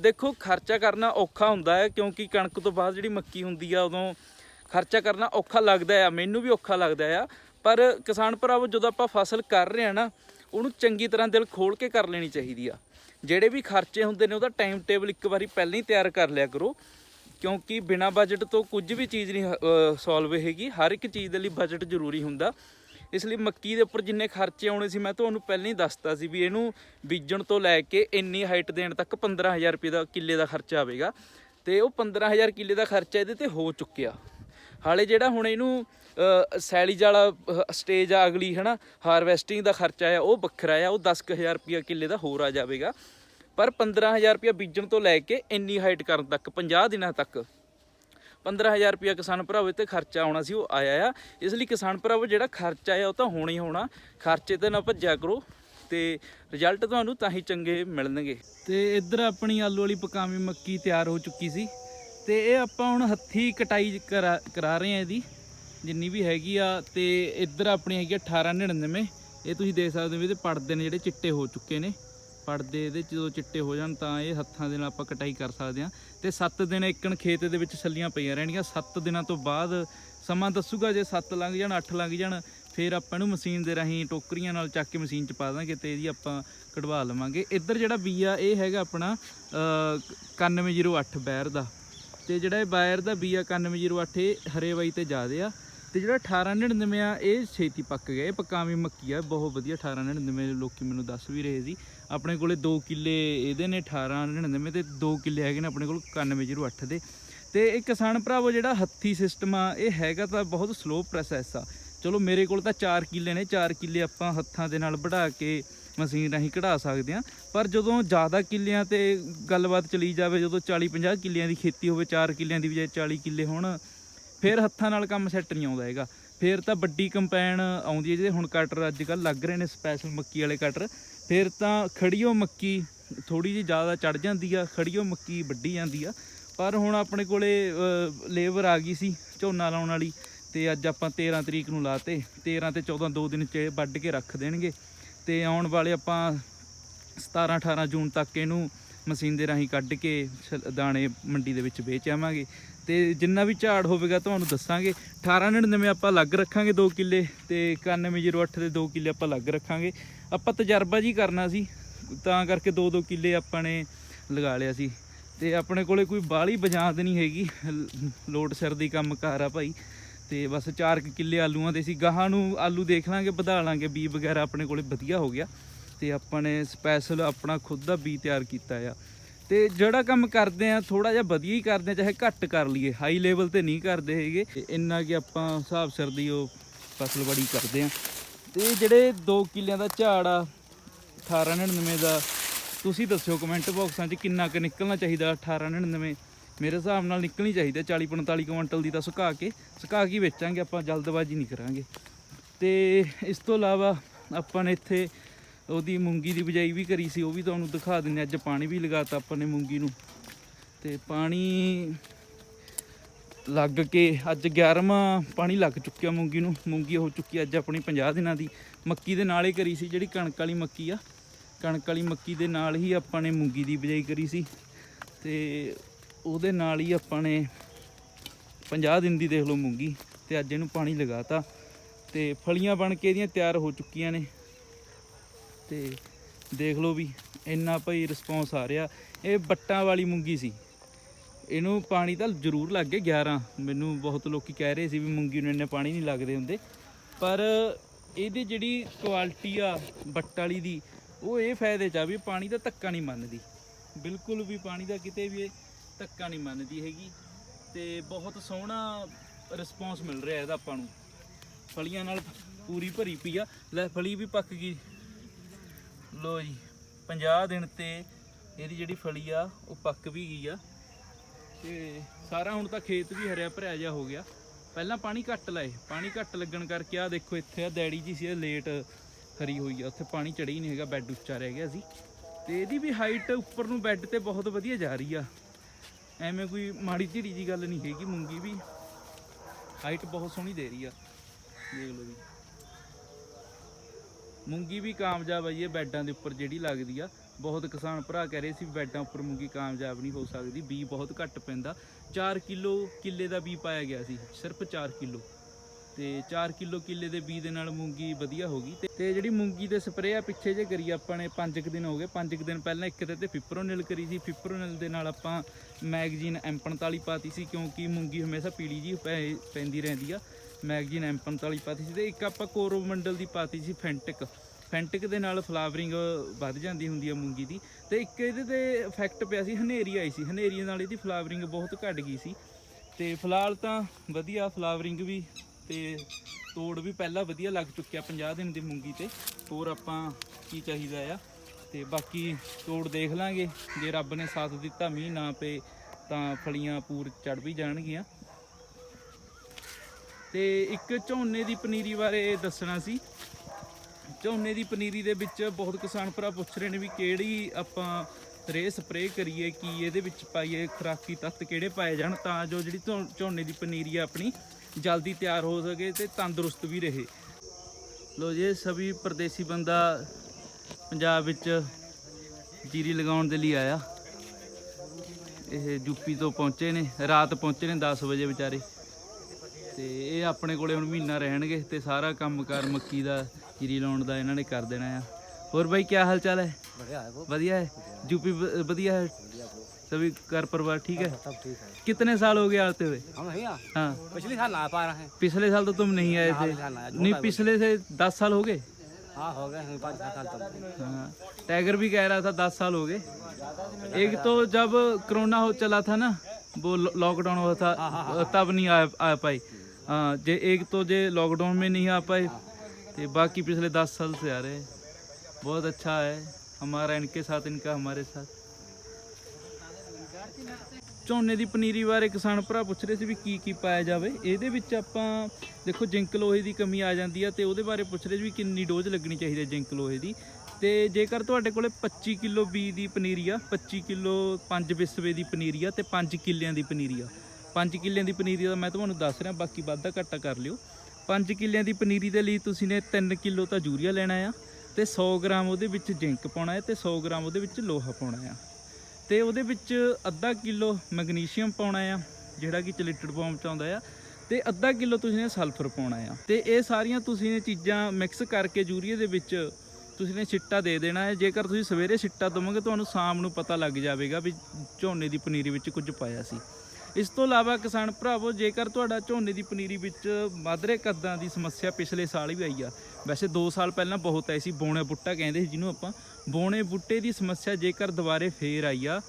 ਦੇਖੋ, ਖਰਚਾ ਕਰਨਾ ਔਖਾ ਹੁੰਦਾ ਹੈ ਕਿਉਂਕਿ ਕਣਕ ਤੋਂ ਬਾਅਦ ਜਿਹੜੀ ਮੱਕੀ ਹੁੰਦੀ ਆ, ਉਦੋਂ ਖਰਚਾ ਕਰਨਾ ਔਖਾ ਲੱਗਦਾ ਆ, ਮੈਨੂੰ ਵੀ ਔਖਾ ਲੱਗਦਾ ਆ। ਪਰ ਕਿਸਾਨ ਭਰਾਵੋ, ਜਦੋਂ ਆਪਾਂ ਫਸਲ ਕਰ ਰਹੇ ਆ ਨਾ, ਉਹਨੂੰ ਚੰਗੀ ਤਰ੍ਹਾਂ ਦਿਲ ਖੋਲ ਕੇ ਕਰ ਲੈਣੀ ਚਾਹੀਦੀ ਆ। ਜਿਹੜੇ ਵੀ ਖਰਚੇ ਹੁੰਦੇ ਨੇ, ਉਹਦਾ ਟਾਈਮ ਟੇਬਲ ਇੱਕ ਵਾਰੀ ਪਹਿਲਾਂ ਹੀ ਤਿਆਰ ਕਰ ਲਿਆ ਕਰੋ। ਕਿਉਂਕਿ ਬਿਨਾ ਬਜਟ ਤੋਂ ਕੁਝ ਵੀ ਚੀਜ਼ ਨਹੀਂ ਸੋਲਵ ਹੈਗੀ। ਹਰ ਇੱਕ ਚੀਜ਼ ਦੇ ਲਈ ਬਜਟ ਜ਼ਰੂਰੀ ਹੁੰਦਾ। ਇਸ ਲਈ ਮੱਕੀ ਦੇ ਉੱਪਰ ਜਿੰਨੇ ਖਰਚੇ ਆਉਣੇ ਸੀ, ਮੈਂ ਤੁਹਾਨੂੰ ਪਹਿਲਾਂ ਹੀ ਦੱਸਤਾ ਸੀ ਵੀ ਇਹਨੂੰ ਬੀਜਣ ਤੋਂ ਲੈ ਕੇ ਇੰਨੀ ਹਾਈਟ ਦੇਣ ਤੱਕ 15000 ਰੁਪਏ ਦਾ ਕਿੱਲੇ ਦਾ ਖਰਚਾ ਆਵੇਗਾ। ਤੇ ਉਹ 15000 ਕਿੱਲੇ ਦਾ ਖਰਚਾ ਇਹਦੇ ਤੇ ਹੋ ਚੁੱਕਿਆ। ਹਾਲੇ ਜਿਹੜਾ ਹੁਣ ਇਹਨੂੰ ਅ, ਸੈਲੀਜ ਵਾਲਾ ਸਟੇਜ ਆ ਅਗਲੀ ਹਨਾ ਹਾਰਵੈਸਟਿੰਗ ਦਾ ਖਰਚਾ ਆ ਉਹ ਵੱਖਰਾ ਆ ਉਹ 10000 ਰੁਪਏ ਕਿੱਲੇ ਦਾ ਹੋਰ ਆ ਜਾਵੇਗਾ। ਪਰ 15000 ਰੁਪਏ ਬੀਜਣ ਤੋਂ ਲੈ ਕੇ ਇੰਨੀ ਹਾਈਟ ਕਰਨ ਤੱਕ 50 ਦਿਨਾਂ ਤੱਕ 15000 ਰੁਪਏ ਕਿਸਾਨ ਭਰਾਵੋ ਤੇ ਖਰਚਾ ਆਉਣਾ ਸੀ ਉਹ ਆਇਆ ਆ। ਇਸ ਲਈ ਕਿਸਾਨ ਭਰਾਵੋ ਜਿਹੜਾ ਖਰਚਾ ਆ ਉਹ ਤਾਂ ਹੋਣਾ ਹੀ ਹੋਣਾ। ਖਰਚੇ ਤੇ ਨਾ ਭੱਜਿਆ ਕਰੋ ਤੇ ਰਿਜ਼ਲਟ ਤੁਹਾਨੂੰ ਤਾਂ ਹੀ ਚੰਗੇ ਮਿਲਣਗੇ। ਤੇ ਇੱਧਰ ਆਪਣੀ ਆਲੂ ਵਾਲੀ ਪਕਾਵੀ ਮੱਕੀ ਤਿਆਰ ਹੋ ਚੁੱਕੀ ਸੀ। ਤੇ ਇਹ ਆਪਾਂ ਹੁਣ ਹੱਥੀ ਕਟਾਈ ਕਰਾ ਕਰਾ ਰਹੇ ਆ ਇਹਦੀ ਜਿੰਨੀ ਵੀ ਹੈਗੀ ਆ ਤੇ ਇੱਧਰ ਆਪਣੀ ਹੈਗੀ ਆ 1899 ਇਹ ਤੁਸੀਂ ਦੇਖ ਸਕਦੇ ਹੋ ਵੀ ਇਹਦੇ ਪਰਦੇ ਨੇ ਜਿਹੜੇ ਚਿੱਟੇ ਹੋ ਚੁੱਕੇ ਨੇ। ਪਰਦੇ ਇਹਦੇ 'ਚ ਜਦੋਂ ਚਿੱਟੇ ਹੋ ਜਾਣ ਤਾਂ ਇਹ ਹੱਥਾਂ ਦੇ ਨਾਲ ਆਪਾਂ ਕਟਾਈ ਕਰ ਸਕਦੇ ਹਾਂ। ਤੇ 7 ਦਿਨ ਇੱਕਣ ਖੇਤ ਦੇ ਵਿੱਚ ਛੱਲੀਆਂ ਪਈਆਂ ਰਹਿਣਗੀਆਂ। 7 ਦਿਨਾਂ ਤੋਂ ਬਾਅਦ ਸਮਾਂ ਦੱਸੂਗਾ ਜੇ 7 ਲੰਘ ਜਾਣ 8 ਲੰਘ ਜਾਣ ਫਿਰ ਆਪਾਂ ਇਹਨੂੰ ਮਸ਼ੀਨ ਦੇ ਰਾਹੀਂ ਟੋਕਰੀਆਂ ਨਾਲ ਚੱਕ ਕੇ ਮਸ਼ੀਨ 'ਚ ਪਾ ਦਾਂਗੇ ਤੇ ਇਹਦੀ ਆਪਾਂ ਕਢਵਾ ਲਵਾਂਗੇ। ਇੱਧਰ ਜਿਹੜਾ ਬੀ ਆ ਇਹ ਹੈਗਾ ਆਪਣਾ ਅ, 9108 ਬੈਰ ਦਾ। ਤੇ ਜਿਹੜਾ ਇਹ ਬਾਇਰ ਦਾ ਬੀ ਆ 9108 ਇਹ ਹਰੇ ਬਾਈ ਤੇ ਜ਼ਿਆਦੇ ਆ ਤੇ ਜਿਹੜਾ 1899 ਆ, ਇਹ ਛੇਤੀ ਪੱਕ ਗਿਆ, ਇਹ ਪਕਾਵੀਂ ਮੱਕੀ ਆ, ਬਹੁਤ ਵਧੀਆ 1899 ਲੋਕੀ ਮੈਨੂੰ ਦੱਸ ਵੀ ਰਹੇ ਸੀ। ਆਪਣੇ ਕੋਲੇ 2 ਕਿੱਲੇ ਇਹਦੇ ਨੇ 1899 ਤੇ 2 ਕਿੱਲੇ ਹੈਗੇ ਨੇ ਆਪਣੇ ਕੋਲ 9108 ਦੇ। ਤੇ ਇਹ ਕਿਸਾਨ ਭਰਾਵੋ, ਜਿਹੜਾ ਹੱਥੀ ਸਿਸਟਮ ਆ, ਇਹ ਹੈਗਾ ਤਾਂ ਬਹੁਤ ਸਲੋ ਪ੍ਰੋਸੈਸ ਆ। ਚਲੋ ਮੇਰੇ ਕੋਲ ਤਾਂ 4 ਕਿੱਲੇ ਨੇ 4 ਕਿੱਲੇ ਆਪਾਂ ਹੱਥਾਂ ਦੇ ਨਾਲ ਵਢਾ ਕੇ ਮਸ਼ੀਨ ਰਾਹੀਂ ਕਢਾ ਸਕਦੇ ਆ ਪਰ ਜਦੋਂ ਜ਼ਿਆਦਾ ਕਿੱਲਿਆਂ ਤੇ ਗੱਲਬਾਤ ਚਲੀ ਜਾਵੇ, ਜਦੋਂ 40 50 ਕਿੱਲਿਆਂ ਦੀ ਖੇਤੀ ਹੋਵੇ 4 ਕਿੱਲਿਆਂ ਦੀ ਬਜਾਏ 40 ਕਿੱਲੇ ਹੋਣ, ਫਿਰ ਹੱਥਾਂ ਨਾਲ ਕੰਮ ਸੈੱਟ ਨਹੀਂ ਆਉਂਦਾ ਹੈਗਾ। ਫਿਰ ਤਾਂ ਵੱਡੀ ਕੰਪੈਨ ਆਉਂਦੀ ਹੈ ਜਿਹਦੇ ਹੁਣ ਕਟਰ ਅੱਜ ਕੱਲ ਲੱਗ ਰਹੇ ਨੇ ਸਪੈਸ਼ਲ ਮੱਕੀ ਵਾਲੇ ਕਟਰ ਫਿਰ ਤਾਂ ਖੜੀਓ ਮੱਕੀ ਥੋੜੀ ਜਿਹੀ ਜ਼ਿਆਦਾ ਚੜ ਜਾਂਦੀ ਆ, ਖੜੀਓ ਮੱਕੀ ਵੱਢੀ ਜਾਂਦੀ ਆ। ਪਰ ਹੁਣ ਆਪਣੇ ਕੋਲੇ ਲੇਬਰ ਆ ਗਈ ਸੀ, ਝੋਨਾ ਲਾਉਣ ਵਾਲੀ, ਤੇ ਅੱਜ ਆਪਾਂ 13 ਤਰੀਕ ਨੂੰ ਲਾਤੇ। 13 ਤੇ 14 ਦੋ ਦਿਨ ਚ ਵੱਢ ਕੇ ਰੱਖ ਦੇਣਗੇ। ਤੇ ਆਉਣ ਵਾਲੇ ਆਪਾਂ 17 18 ਜੂਨ ਤੱਕ ਇਹਨੂੰ ਮਸ਼ੀਨ ਦੇ ਰਾਹੀਂ ਕੱਢ ਕੇ ਛ- ਦਾਣੇ ਮੰਡੀ ਦੇ ਵਿੱਚ ਵੇਚ ਆਵਾਂਗੇ। ਤੇ ਜਿੰਨਾ ਵੀ ਝਾੜ ਹੋਵੇਗਾ ਤੁਹਾਨੂੰ ਦੱਸਾਂਗੇ। 1899 ਆਪਾਂ ਲੱਗ ਰੱਖਾਂਗੇ 2 ਕਿੱਲੇ ਤੇ 9108 ਦੇ 2 ਕਿੱਲੇ ਆਪਾਂ ਲੱਗ ਰੱਖਾਂਗੇ। ਆਪਾਂ ਤਜਰਬਾ ਜੀ ਕਰਨਾ ਸੀ, ਤਾਂ ਕਰਕੇ 2-2 ਕਿੱਲੇ ਆਪਾਂ ਨੇ ਲਗਾ ਲਿਆ ਸੀ। ਤੇ ਆਪਣੇ ਕੋਲੇ ਕੋਈ ਬਾਹਲੀ ਬਜਾਂਦ ਨਹੀਂ ਹੈਗੀ। ਲ- ਸਿਰ ਦੀ ਕੰਮ ਕਾਰ ਆ ਭਾਈ। ਤੇ ਬਸ 4 ਕਿੱਲੇ ਆਲੂਆਂ ਦੇ ਸੀ। ਗਾਹਾਂ ਨੂੰ ਆਲੂ ਦੇਖ ਲਾਂਗੇ, ਵਧਾ ਲਾਂਗੇ। ਬੀ ਵਗੈਰਾ ਆਪਣੇ ਕੋਲੇ ਵਧੀਆ ਹੋ ਗਿਆ। ਤੇ ਆਪਾਂ ਨੇ ਸਪੈਸ਼ਲ ਆਪਣਾ ਖੁਦ ਦਾ ਬੀ ਤਿਆਰ ਕੀਤਾ ਆ। ਤੇ ਜਿਹੜਾ ਕੰਮ ਕਰਦੇ ਆ ਥੋੜਾ ਜਿਹਾ ਵਧੀਆ ਹੀ ਕਰਦੇ ਆ, ਚਾਹੇ ਘੱਟ ਕਰ ਲਈਏ। ਹਾਈ ਲੈਵਲ ਤੇ ਨਹੀਂ ਕਰਦੇ ਹੈਗੇ। ਇੰਨਾ ਕਿ ਆਪਾਂ ਹਿਸਾਬ ਸਿਰ ਦੀ ਉਹ ਫਸਲਬਾੜੀ ਕਰਦੇ ਆ। ਤੇ ਜਿਹੜੇ 2 ਕਿੱਲਿਆਂ ਦਾ ਝਾੜ ਆ 1899 ਦਾ, ਤੁਸੀਂ ਦੱਸਿਓ ਕਮੈਂਟ ਬਾਕਸਾਂ 'ਚ ਕਿੰਨਾ ਕੁ ਨਿਕਲਣਾ ਚਾਹੀਦਾ 1899 ਮੇਰੇ ਹਿਸਾਬ ਨਾਲ ਨਿਕਲਣੀ ਚਾਹੀਦੀ 40 45 ਕੁਇੰਟਲ ਦੀ ਤਾਂ ਸੁਕਾ ਕੇ ਸੁਕਾ ਕੇ ਵੇਚਾਂਗੇ, ਆਪਾਂ ਜਲਦਬਾਜ਼ੀ ਨਹੀਂ ਕਰਾਂਗੇ। ਤੇ ਇਸ ਤੋਂ ਇਲਾਵਾ ਆਪਾਂ ਨੇ ਇੱਥੇ ਉਹਦੀ ਮੂੰਗੀ ਦੀ ਬਿਜਾਈ ਵੀ ਕਰੀ ਸੀ, ਉਹ ਵੀ ਤੁਹਾਨੂੰ ਦਿਖਾ ਦਿੰਨੇ ਅੱਜ ਪਾਣੀ ਵੀ ਲਗਾਤਾ ਆਪਾਂ ਨੇ ਮੂੰਗੀ ਨੂੰ। ਤੇ ਪਾਣੀ ਲੱਗ ਕੇ ਅੱਜ 11ਵਾਂ ਪਾਣੀ ਲੱਗ ਚੁੱਕਿਆ ਮੂੰਗੀ ਨੂੰ। ਮੂੰਗੀ ਹੋ ਚੁੱਕੀ ਅੱਜ ਆਪਣੀ 50 ਦਿਨਾਂ ਦੀ। ਮੱਕੀ ਦੇ ਨਾਲ ਹੀ ਕਰੀ ਸੀ ਜਿਹੜੀ ਕਣਕ ਵਾਲੀ ਮੱਕੀ ਆ। ਕਣਕ ਵਾਲੀ ਮੱਕੀ ਦੇ ਨਾਲ ਹੀ ਆਪਾਂ ਨੇ ਮੂੰਗੀ ਦੀ ਬਿਜਾਈ ਕਰੀ ਸੀ। ਤੇ ਉਹਦੇ ਨਾਲ ਹੀ ਆਪਾਂ ਨੇ 50 ਦਿਨ ਦੀ ਦੇਖ ਲਓ ਮੂੰਗੀ, ਤੇ ਅੱਜ ਇਹਨੂੰ ਪਾਣੀ ਲਗਾਤਾ। ਤੇ ਫਲੀਆਂ ਬਣ ਕੇ ਇਹਦੀਆਂ ਤਿਆਰ ਹੋ ਚੁੱਕੀਆਂ ਨੇ। ਤੇ ਦੇਖ ਲਓ ਵੀ ਇੰਨਾ ਭਾਈ ਰਿਸਪੌਂਸ ਆ ਰਿਹਾ। ਇਹ ਬੱਟਾਂ ਵਾਲੀ ਮੂੰਗੀ ਸੀ। ਇਹਨੂੰ ਪਾਣੀ ਤਾਂ ਜ਼ਰੂਰ ਲੱਗ ਗਿਆ 11 ਮੈਨੂੰ ਬਹੁਤ ਲੋਕੀ ਕਹਿ ਰਹੇ ਸੀ ਵੀ ਮੂੰਗੀ ਨੂੰ ਇੰਨੇ ਪਾਣੀ ਨਹੀਂ ਲੱਗਦੇ ਹੁੰਦੇ। ਪਰ ਇਹਦੀ ਜਿਹੜੀ ਕੁਆਲਿਟੀ ਆ ਬੱਟ ਵਾਲੀ ਦੀ, ਉਹ ਇਹ ਫਾਇਦੇ ਚ ਆ ਵੀ ਪਾਣੀ ਦਾ ਧੱਕਾ ਨਹੀਂ ਮੰਨਦੀ। ਬਿਲਕੁਲ ਵੀ ਪਾਣੀ ਦਾ ਕਿਤੇ ਵੀ ਇਹ ਧੱਕਾ ਨਹੀਂ ਮੰਨਦੀ ਹੈਗੀ ਤੇ ਬਹੁਤ ਸੋਹਣਾ ਰਿਸਪੌਂਸ ਮਿਲ ਰਿਹਾ ਇਹਦਾ ਆਪਾਂ ਨੂੰ। ਫਲੀਆਂ ਨਾਲ ਪੂਰੀ ਭਰੀ ਪਈ ਆ। ਲੈ ਫਲੀ ਵੀ ਪੱਕ ਗਈ। ਲੋ ਜੀ 50 ਦਿਨ ਤੇ ਇਹਦੀ ਜਿਹੜੀ ਫਲੀ ਆ, ਉਹ ਪੱਕ ਵੀ ਗਈ ਆ। ਤੇ ਸਾਰਾ ਹੁਣ ਤਾਂ ਖੇਤ ਵੀ ਹਰਿਆ ਭਰਿਆ ਜਿਹਾ ਹੋ ਗਿਆ। ਪਹਿਲਾਂ ਪਾਣੀ ਘੱਟ ਲਾਏ। ਪਾਣੀ ਘੱਟ ਲੱਗਣ ਕਰਕੇ ਆ ਦੇਖੋ ਇੱਥੇ ਆ ਡੈਡੀ ਜੀ ਸੀ ਲੇਟ ਹਰੀ ਹੋਈ ਆ। ਉੱਥੇ ਪਾਣੀ ਚੜ੍ਹੀ ਨਹੀਂ ਹੈਗਾ, ਬੈੱਡ ਉੱਚਾ ਰਹਿ ਗਿਆ ਸੀ। ਤੇ ਇਹਦੀ ਵੀ ਹਾਈਟ ਉੱਪਰ ਨੂੰ ਬੈੱਡ ਤੇ ਬਹੁਤ ਵਧੀਆ ਜਾ ਰਹੀ ਆ। ਐਵੇਂ ਕੋਈ ਮਾੜੀ ਝਿੜੀ ਜੀ ਗੱਲ ਨਹੀਂ ਹੈਗੀ ਮੂੰਗੀ ਵੀ। ਹਾਈਟ ਬਹੁਤ ਸੋਹਣੀ ਦੇ ਰਹੀ ਆ। ਦੇਖ ਲਓ ਜੀ। ਮੂੰਗੀ ਵੀ ਕਾਮਯਾਬ ਆ ਜੀ, ਇਹ ਬੈੱਡਾਂ ਦੇ ਉੱਪਰ ਜਿਹੜੀ ਲੱਗਦੀ ਆ। ਬਹੁਤ ਕਿਸਾਨ ਭਰਾ ਕਹਿ ਰਹੇ ਸੀ ਵੀ ਬੈੱਡਾਂ ਉੱਪਰ ਮੂੰਗੀ ਕਾਮਯਾਬ ਨਹੀਂ ਹੋ ਸਕਦੀ, ਬੀ ਬਹੁਤ ਘੱਟ ਪੈਂਦਾ। 4 ਕਿਲੋ ਕਿੱਲੇ ਦਾ ਬੀ ਪਾਇਆ ਗਿਆ ਸੀ, ਸਿਰਫ 4 ਕਿਲੋ। ਤੇ 4 ਕਿਲੋ ਕਿੱਲੇ ਦੇ ਬੀ ਦੇ ਨਾਲ ਮੂੰਗੀ ਵਧੀਆ ਹੋ ਗਈ। ਤੇ- ਜਿਹੜੀ ਮੂੰਗੀ ਦੇ ਸਪਰੇਅ ਆ ਪਿੱਛੇ ਜੇ ਕਰੀ ਆਪਾਂ ਨੇ 5 ਕੁ ਦਿਨ ਹੋ ਗਏ। 5 ਕੁ ਦਿਨ ਪਹਿਲਾਂ ਇੱਕ ਤੇ ਤੇ ਫਿਪਰੋਨਿਲ ਕਰੀ ਸੀ। ਫਿਪਰੋਨਿਲ ਦੇ ਨਾਲ ਆਪਾਂ ਮੈਗਜ਼ੀਨ M45 ਪਾਤੀ ਸੀ ਕਿਉਂਕਿ ਮੂੰਗੀ ਹਮੇਸ਼ਾ ਪੀਲੀ ਜੀ ਪੈ- ਪੈਂਦੀ ਰਹਿੰਦੀ ਆ। ਮੈਗਜ਼ੀਨ M45 ਪਾਤੀ ਸੀ ਤੇ ਇੱਕ ਆਪਾਂ ਕੋਰੋਮੰਡਲ ਦੀ ਪਾਤੀ ਸੀ ਫੈਂਟਿਕ। ਫੈਂਟਿਕ ਦੇ ਨਾਲ ਫਲਾਵਰਿੰਗ ਵੱਧ ਜਾਂਦੀ ਹੁੰਦੀ ਆ ਮੂੰਗੀ ਦੀ। ਤੇ ਇੱਕ ਇਹਦੇ ਤੇ ਇਫੈਕਟ ਪਿਆ ਸੀ, ਹਨੇਰੀ ਆਈ ਸੀ। ਹਨੇਰੀ ਨਾਲ ਇਹਦੀ ਫਲਾਵਰਿੰਗ ਬਹੁਤ ਘਟ ਗਈ ਸੀ। ਤੇ ਫਿਲਹਾਲ ਤਾਂ ਵਧੀਆ ਫਲਾਵਰਿੰਗ ਵੀ ਤੇ ਤੋੜ ਵੀ ਪਹਿਲਾਂ ਵਧੀਆ ਲੱਗ ਚੁੱਕਿਆ 50 ਦਿਨ ਦੀ ਮੂੰਗੀ ਤੇ। ਹੋਰ ਆਪਾਂ ਕੀ ਚਾਹੀਦਾ ਆ? ਤੇ ਬਾਕੀ ਤੋੜ ਦੇਖ ਲਾਂਗੇ। ਜੇ ਰੱਬ ਨੇ ਸਾਥ ਦਿੱਤਾ ਮੀਂਹ ਨਾ ਪਏ, ਤਾਂ ਫਲੀਆਂ ਪੂਰ ਚੜ ਵੀ ਜਾਣਗੀਆਂ। ਤੇ ਇੱਕ ਝੋਨੇ ਦੀ ਪਨੀਰੀ ਬਾਰੇ ਦੱਸਣਾ ਸੀ। ਝੋਨੇ ਦੀ ਪਨੀਰੀ ਦੇ ਵਿੱਚ ਬਹੁਤ ਕਿਸਾਨ ਭਰਾ ਪੁੱਛ ਰਹੇ ਨੇ ਵੀ ਕਿਹੜੀ ਆਪਾਂ ਰੇ ਸਪਰੇਅ ਕਰੀਏ, ਕੀ ਇਹਦੇ ਵਿੱਚ ਪਾਈਏ ਖੁਰਾਕੀ ਤੱਤ ਕਿਹੜੇ ਪਾਏ ਜਾਣ, ਤਾਂ ਜੋ ਜਿਹੜੀ ਝੋ- ਝੋਨੇ ਦੀ ਪਨੀਰੀ ਆ ਆਪਣੀ ਜਲਦੀ ਤਿਆਰ ਹੋ ਸਕੇ ਤੇ ਤੰਦਰੁਸਤ ਵੀ ਰਹੇ। ਲੋ ਜੇ ਸਭੀ ਪਰਦੇਸੀ ਬੰਦਾ ਪੰਜਾਬ ਵਿੱਚ ਜੀਰੀ ਲਗਾਉਣ ਦੇ ਲਈ ਆਇਆ। ਇਹ ਯੂਪੀ ਤੋਂ ਪਹੁੰਚੇ ਨੇ ਰਾਤ ਪਹੁੰਚੇ ਨੇ 10 ਵਜੇ ਵਿਚਾਰੇ। ਤੇ ਇਹ ਆਪਣੇ ਕੋਲੇ ਹੁਣ ਮਹੀਨਾ ਰਹਿਣਗੇ ਤੇ ਸਾਰਾ ਕੰਮ ਕੰਮਕਾਰ ਮੱਕੀ ਦਾ ਜੀਰੀ ਲਾਉਣ ਦਾ ਇਹਨਾਂ ਨੇ ਕਰ ਦੇਣਾ ਆ। ਹੋਰ ਬਾਈ ਕੀ ਹਾਲ ਚਾਲ ਹੈ? ਵਧੀਆ ਹੈ? ਵਧੀਆ ਹੈ? ਵਧੀਆ ਹੈ सभी घर परिवार ठीक है? सब ठीक है। कितने साल हो गए आते हुए? हम हाँ। पिछले साल ना आ पा रहे हैं। पिछले साल तो तुम नहीं आए हाँ, थे। नहीं पिछले से दस साल हो गए? हाँ हो गए पाँच साल हाँ टाइगर भी कह रहा था दस साल हो गए। एक तो जब कोरोना हो चला था ना वो लॉकडाउन हुआ था तब नहीं आ, आ पाई। हाँ जे एक तो जे लॉकडाउन में नहीं आ पाए तो बाकी पिछले दस साल से आ रहे हैं। बहुत अच्छा है। हमारा इनके साथ इनका हमारे साथ। ਝੋਨੇ ਦੀ ਪਨੀਰੀ ਬਾਰੇ ਕਿਸਾਨ ਭਰਾ ਪੁੱਛ ਰਹੇ ਸੀ ਵੀ ਕੀ ਕੀ ਪਾਇਆ ਜਾਵੇ। ਇਹਦੇ ਵਿੱਚ ਆਪਾਂ ਦੇਖੋ ਜਿੰਕ ਲੋਹੇ ਦੀ ਕਮੀ ਆ ਜਾਂਦੀ ਆ ਤੇ ਉਹਦੇ ਬਾਰੇ ਪੁੱਛ ਰਹੇ ਸੀ ਵੀ ਕਿੰਨੀ ਡੋਜ਼ ਲੱਗਣੀ ਚਾਹੀਦੀ ਹੈ ਜਿੰਕ ਲੋਹੇ ਦੀ। ਤੇ ਜੇਕਰ ਤੁਹਾਡੇ ਕੋਲੇ 25 ਕਿਲੋ ਬੀ ਦੀ ਪਨੀਰੀ ਆ 25 ਕਿਲੋ 5 ਵਿਸਵੇ ਦੀ ਪਨੀਰੀ ਆ ਤੇ 5 ਕਿੱਲਿਆਂ ਦੀ ਪਨੀਰੀ ਆ। 5 ਕਿੱਲਿਆਂ ਦੀ ਪਨੀਰੀ ਦਾ ਮੈਂ ਤੁਹਾਨੂੰ ਦੱਸ ਰਿਹਾ, ਬਾਕੀ ਵਾਧਾ ਘਾਟਾ ਕਰ ਲਿਓ। 5 ਕਿੱਲਿਆਂ ਦੀ ਪਨੀਰੀ ਦੇ ਲਈ ਤੁਸੀਂ ਨੇ 3 ਕਿਲੋ ਤਾਂ ਯੂਰੀਆ ਲੈਣਾ ਆ ਤੇ 100 ਗ੍ਰਾਮ ਉਹਦੇ ਵਿੱਚ ਜਿੰਕ ਪਾਉਣਾ ਹੈ ਤੇ 100 ਗ੍ਰਾਮ ਉਹਦੇ ਵਿੱਚ ਲੋਹਾ ਪਾਉਣਾ ਆ। ਤੇ ਉਹਦੇ ਵਿੱਚ ਅੱਧਾ ਕਿਲੋ ਮੈਗਨੀਸ਼ੀਅਮ ਪਾਉਣਾ ਆ, ਜਿਹੜਾ ਕਿ ਚਲਿਟਡ ਫਾਰਮ ਚ ਆਉਂਦਾ ਆ, ਤੇ ਅੱਧਾ ਕਿਲੋ ਤੁਸੀਂ ਨੇ ਸਲਫਰ ਪਾਉਣਾ ਆ। ਤੇ ਇਹ ਸਾਰੀਆਂ ਤੁਸੀਂ ਨੇ ਚੀਜ਼ਾਂ ਮਿਕਸ ਕਰਕੇ ਯੂਰੀਏ ਦੇ ਵਿੱਚ ਤੁਸੀਂ ਨੇ ਛਿੱਟਾ ਦੇ ਦੇਣਾ ਹੈ ਜੇਕਰ ਤੁਸੀਂ ਸਵੇਰੇ ਛਿੱਟਾ ਦਵੋਗੇ, ਤੁਹਾਨੂੰ ਸ਼ਾਮ ਨੂੰ ਪਤਾ ਲੱਗ ਜਾਵੇਗਾ ਵੀ ਝੋਨੇ ਦੀ ਪਨੀਰੀ ਵਿੱਚ ਕੁਝ ਪਾਇਆ ਸੀ। ਇਸ ਤੋਂ ਇਲਾਵਾ ਕਿਸਾਨ ਭਰਾਵੋ, ਜੇਕਰ ਤੁਹਾਡਾ ਝੋਨੇ ਦੀ ਪਨੀਰੀ ਵਿੱਚ ਮਾਦਰੇ ਕੱਦਾਂ ਦੀ ਸਮੱਸਿਆ ਪਿਛਲੇ ਸਾਲ ਵੀ ਆਈ ਆ, ਵੈਸੇ 2 ਸਾਲ ਪਹਿਲਾਂ ਬਹੁਤ ਆਈ ਸੀ, ਬੋਣੇ ਬੁੱਟਾ ਕਹਿੰਦੇ ਸੀ ਜਿਹਨੂੰ ਆਪਾਂ, ਬੋਣੇ ਬੁੱਟੇ ਦੀ ਸਮੱਸਿਆ ਜੇਕਰ ਦੁਬਾਰੇ ਫੇਰ ਆਈ ਆ,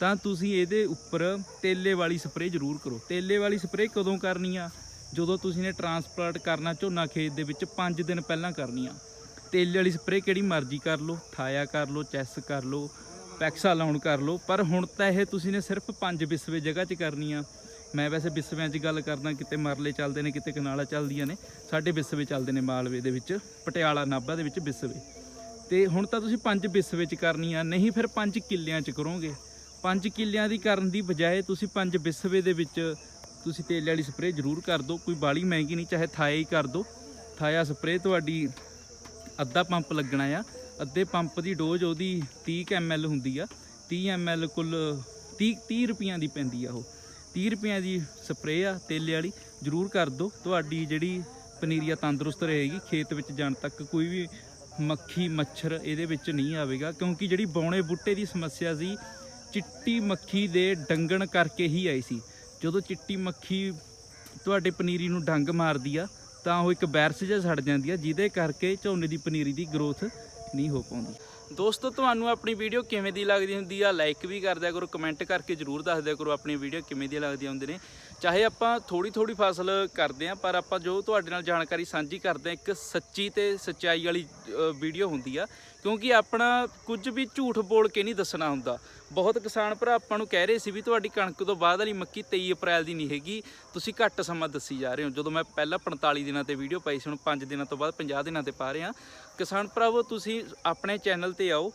ਤਾਂ ਤੁਸੀਂ ਇਹਦੇ ਉੱਪਰ ਤੇਲੇ ਵਾਲੀ ਸਪਰੇਅ ਜ਼ਰੂਰ ਕਰੋ। ਤੇਲੇ ਵਾਲੀ ਸਪਰੇਅ ਕਦੋਂ ਕਰਨੀ ਆ? ਜਦੋਂ ਤੁਸੀਂ ਨੇ ਟਰਾਂਸਪਲਾਂਟ ਕਰਨਾ ਝੋਨਾ ਖੇਤ ਦੇ ਵਿੱਚ 5 ਦਿਨ ਪਹਿਲਾਂ ਕਰਨੀ ਆ। ਤੇਲੇ ਵਾਲੀ ਸਪਰੇਅ ਕਿਹੜੀ ਮਰਜ਼ੀ ਕਰ ਲਓ ਥਾਇਆ ਕਰ ਲਓ, ਚੈਸ ਕਰ ਲਓ ਪੈਕਸਾ ਲਾਉਣ ਕਰ ਲਓ। ਪਰ ਹੁਣ ਤਾਂ ਇਹ ਤੁਸੀਂ ਨੇ ਸਿਰਫ 5 ਵਿਸਵੇ ਜਗ੍ਹਾ 'ਚ ਕਰਨੀ ਆ ਮੈਂ ਵੈਸੇ ਵਿਸਵਿਆਂ 'ਚ ਗੱਲ ਕਰਦਾ, ਕਿਤੇ ਮਰਲੇ ਚੱਲਦੇ ਨੇ, ਕਿਤੇ ਕਨਾਲਾ ਚੱਲਦੀਆਂ ਨੇ। ਸਾਡੇ ਵਿਸਵੇ ਚੱਲਦੇ ਨੇ ਮਾਲਵੇ ਦੇ ਵਿੱਚ, ਪਟਿਆਲਾ ਨਾਭਾ ਦੇ ਵਿੱਚ ਵਿਸਵੇ ਤੇ ਹੁਣ ਤਾਂ ਤੁਸੀਂ ਪੰਜ ਬਿਸਵੇ ਚ ਕਰਨੀ ਆ ਨਹੀਂ ਫਿਰ ਪੰਜ ਕਿੱਲਿਆਂ ਚ ਕਰੋਗੇ। ਪੰਜ ਕਿੱਲਿਆਂ ਦੀ ਕਰਨ ਦੀ ਬਜਾਏ ਤੁਸੀਂ ਪੰਜ ਬਿਸਵੇ ਦੇ ਵਿੱਚ ਤੁਸੀਂ ਤੇਲ ਵਾਲੀ ਸਪਰੇਅ ਜ਼ਰੂਰ ਕਰ ਦਿਓ। ਕੋਈ ਬਾਲੀ ਮਹਿੰਗੀ ਨਹੀਂ, ਚਾਹੇ ਥਾਇਆ ਹੀ ਕਰ ਦਿਓ। ਥਾਇਆ ਸਪਰੇਅ ਤੁਹਾਡੀ ਅੱਧਾ ਪੰਪ ਲੱਗਣਾ ਆ। ਅੱਧੇ ਪੰਪ ਦੀ ਡੋਜ਼ ਉਹਦੀ 30 ml ਹੁੰਦੀ ਆ 30 ml ਕੁੱਲ 30 30 ਰੁਪਈਆਂ ਦੀ ਪੈਂਦੀ ਆ ਉਹ। 30 ਰੁਪਈਆਂ ਦੀ ਸਪਰੇਅ ਆ ਤੇਲੇ ਵਾਲੀ, ਜ਼ਰੂਰ ਕਰ ਦਿਓ। ਤੁਹਾਡੀ ਜਿਹੜੀ ਪਨੀਰੀਆ ਤੰਦਰੁਸਤ ਰਹੇਗੀ, ਖੇਤ ਵਿੱਚ ਜਾਣ ਤੱਕ ਕੋਈ ਵੀ ਮੱਖੀ, ਮੱਛਰ ਇਹਦੇ ਵਿੱਚ ਨਹੀਂ ਆਵੇਗਾ, ਕਿਉਂਕਿ ਜਿਹੜੀ ਬੌਣੇ ਬੂਟੇ ਦੀ ਸਮੱਸਿਆ ਸੀ, ਚਿੱਟੀ ਮੱਖੀ ਦੇ ਡੰਗਣ ਕਰਕੇ ਹੀ ਆਈ ਸੀ। ਜਦੋਂ ਚਿੱਟੀ ਮੱਖੀ ਤੁਹਾਡੇ ਪਨੀਰੀ ਨੂੰ ਡੰਗ ਮਾਰਦੀ ਆ, ਤਾਂ ਉਹ ਇੱਕ ਵਾਇਰਸ ਜਿਹਾ ਛੱਡ ਜਾਂਦੀ ਆ, ਜਿਹਦੇ ਕਰਕੇ ਝੋਨੇ ਦੀ ਪਨੀਰੀ ਦੀ ਗਰੋਥ ਨਹੀਂ ਹੋ ਪਾਉਂਦੀ। ਦੋਸਤੋ, ਤੁਹਾਨੂੰ ਆਪਣੀ ਵੀਡੀਓ ਕਿਵੇਂ ਦੀ ਲੱਗਦੀ ਹੁੰਦੀ ਆ ਲਾਈਕ ਵੀ ਕਰ ਦਿਆ ਕਰੋ ਕਮੈਂਟ ਕਰਕੇ ਜਰੂਰ ਦੱਸ ਦਿਆ ਕਰੋ ਆਪਣੀ ਵੀਡੀਓ ਕਿਵੇਂ ਦੀ ਲੱਗਦੀ ਹੁੰਦੇ ਨੇ। ਚਾਹੇ ਆਪਾਂ ਥੋੜੀ ਥੋੜੀ ਫਸਲ ਕਰਦੇ ਆ ਪਰ ਆਪਾਂ ਜੋ ਤੁਹਾਡੇ ਨਾਲ ਜਾਣਕਾਰੀ ਸਾਂਝੀ ਕਰਦੇ ਆ ਇੱਕ ਸੱਚੀ ਤੇ ਸੱਚਾਈ ਵਾਲੀ ਵੀਡੀਓ ਹੁੰਦੀ ਆ। ਕਿਉਂਕਿ ਆਪਣਾ ਕੁਝ ਵੀ ਝੂਠ ਬੋਲ ਕੇ ਨਹੀਂ ਦੱਸਣਾ ਹੁੰਦਾ। ਬਹੁਤ ਕਿਸਾਨ ਭਰਾ ਆਪਾਂ ਨੂੰ ਕਹਿ ਰਹੇ ਸੀ ਵੀ ਤੁਹਾਡੀ ਕਣਕ ਤੋਂ ਬਾਅਦ ਵਾਲੀ ਮੱਕੀ 23 ਅਪ੍ਰੈਲ ਦੀ ਨਹੀਂ ਹੈਗੀ। ਤੁਸੀਂ ਘੱਟ ਸਮਾਂ ਦੱਸੀ ਜਾ ਰਹੇ ਹੋ। ਜਦੋਂ ਮੈਂ ਪਹਿਲਾਂ 45 ਦਿਨਾਂ ਤੇ ਵੀਡੀਓ ਪਾਈ ਸੀ, ਹੁਣ 5 ਦਿਨਾਂ ਤੋਂ ਬਾਅਦ 50 ਦਿਨਾਂ ਤੇ ਪਾ ਰਹੇ। ਹਾਂ ਕਿਸਾਨ ਭਰਾਵੋ ਤੁਸੀਂ ਆਪਣੇ ਚੈਨਲ ਤੇ ਆਓ।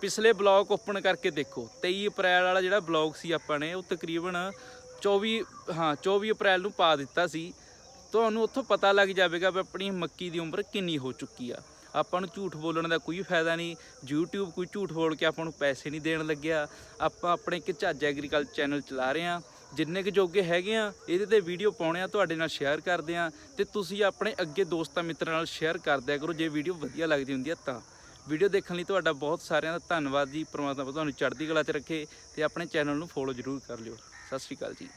ਪਿਛਲੇ ਬਲੌਗ ਓਪਨ ਕਰਕੇ ਦੇਖੋ। 23 ਅਪ੍ਰੈਲ ਵਾਲਾ ਜਿਹੜਾ ਬਲੌਗ ਸੀ ਆਪਾਂ ਨੇ, ਉਹ ਤਕਰੀਬਨ 24 ਹਾਂ 24 ਅਪ੍ਰੈਲ ਨੂੰ ਪਾ ਦਿੱਤਾ ਸੀ। ਤੁਹਾਨੂੰ ਉੱਥੋਂ ਪਤਾ ਲੱਗ ਜਾਵੇਗਾ ਵੀ ਆਪਣੀ ਮੱਕੀ ਦੀ ਉਮਰ ਕਿੰਨੀ ਹੋ ਚੁੱਕੀ ਆ। ਆਪਾਂ ਨੂੰ ਝੂਠ ਬੋਲਣ ਦਾ ਕੋਈ ਫਾਇਦਾ ਨਹੀਂ। YouTube ਕੋਈ ਝੂਠ ਬੋਲ ਕੇ ਆਪਾਂ ਨੂੰ ਪੈਸੇ ਨਹੀਂ ਦੇਣ ਲੱਗਿਆ। ਆਪਾਂ ਆਪਣੇ ਇੱਕ ਝੱਜ ਐਗਰੀਕਲਚਰ ਚੈਨਲ ਚਲਾ ਰਹੇ ਆ ਜਿੰਨੇ ਕੁ ਜੋਗੇ ਹੈਗੇ ਆ, ਇਹਦੇ ਤੇ ਵੀਡੀਓ ਪਾਉਣੇ ਆ, ਤੁਹਾਡੇ ਨਾਲ ਸ਼ੇਅਰ ਕਰਦੇ ਆ ਤੇ ਤੁਸੀਂ ਆਪਣੇ ਅੱਗੇ ਦੋਸਤਾਂ ਮਿੱਤਰਾਂ ਨਾਲ ਸ਼ੇਅਰ ਕਰਦਿਆ ਕਰੋ, ਜੇ ਵੀਡੀਓ ਵਧੀਆ ਲੱਗਦੀ ਹੁੰਦੀ ਆ ਤਾਂ। ਵੀਡੀਓ ਦੇਖਣ ਲਈ ਤੁਹਾਡਾ ਬਹੁਤ ਸਾਰਿਆਂ ਦਾ ਧੰਨਵਾਦ ਜੀ, ਪ੍ਰਮਾਤਮਾ ਤੁਹਾਨੂੰ ਚੜ੍ਹਦੀ ਕਲਾ 'ਚ ਰੱਖੇ ਤੇ ਆਪਣੇ ਚੈਨਲ ਨੂੰ ਫੋਲੋ ਜ਼ਰੂਰ ਕਰ ਲਿਓ। ਸਤਿ ਸ਼੍ਰੀ ਅਕਾਲ ਜੀ।